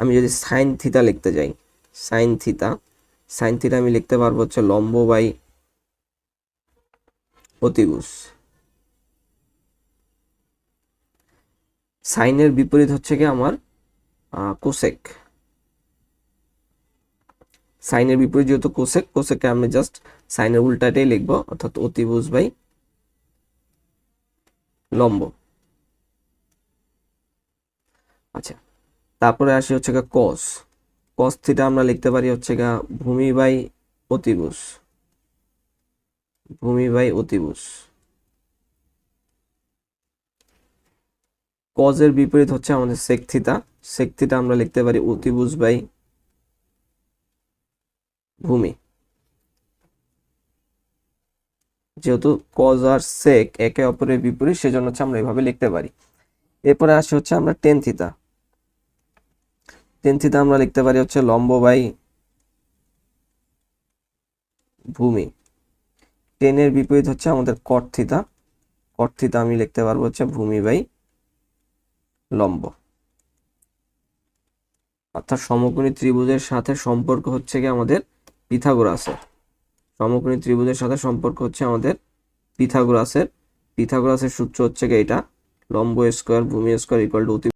আমি যদি sine theta লিখতে যাই সাইন থিতা সাইন থিতা আমি লিখতে পারব হচ্ছে লম্ব বাই অতিভুজ। সাইনের বিপরীত হচ্ছে কি আমার কোসেক সাইনের বিপরীত যেহেতু কোসেক কোসেককে আমি জাস্ট সাইনের উল্টাটাই লিখব, অর্থাৎ অতিভুজ বাই লম্ব। আচ্ছা তারপরে আসি হচ্ছে গা কস কস থিটা আমরা লিখতে পারি হচ্ছে গা ভূমি বাই অতিভুজ। ভূমি বাই অতিভুজ। কজের বিপরীত হচ্ছে আমাদের সেক থিটা সেক থিটা আমরা লিখতে পারি অতিভুজ বাই ভূমি। যেহেতু কজ আর সেক একে অপরের বিপরীত, সেজন্য হচ্ছে আমরা এভাবে লিখতে পারি। এরপরে আসে হচ্ছে আমরা টেন থিতা টেন থিতা আমরা লিখতে পারি হচ্ছে লম্ব বাই ভূমি। টেনের বিপরীত হচ্ছে আমাদের কট থিতা আমি লিখতে পারব হচ্ছে ভূমি বাই লম্ব। অর্থাৎ সমকোণী ত্রিভুজের সাথে সম্পর্ক হচ্ছে কি আমাদের পিথাগোরাসের। সমকোণী ত্রিভুজের সাথে সম্পর্ক হচ্ছে আমাদের পিথাগোরাসের। পিথাগোরাসের সূত্র হচ্ছে কি এটা? লম্ব স্কোয়ার ভূমি স্কোয়ার ইকুয়াল টু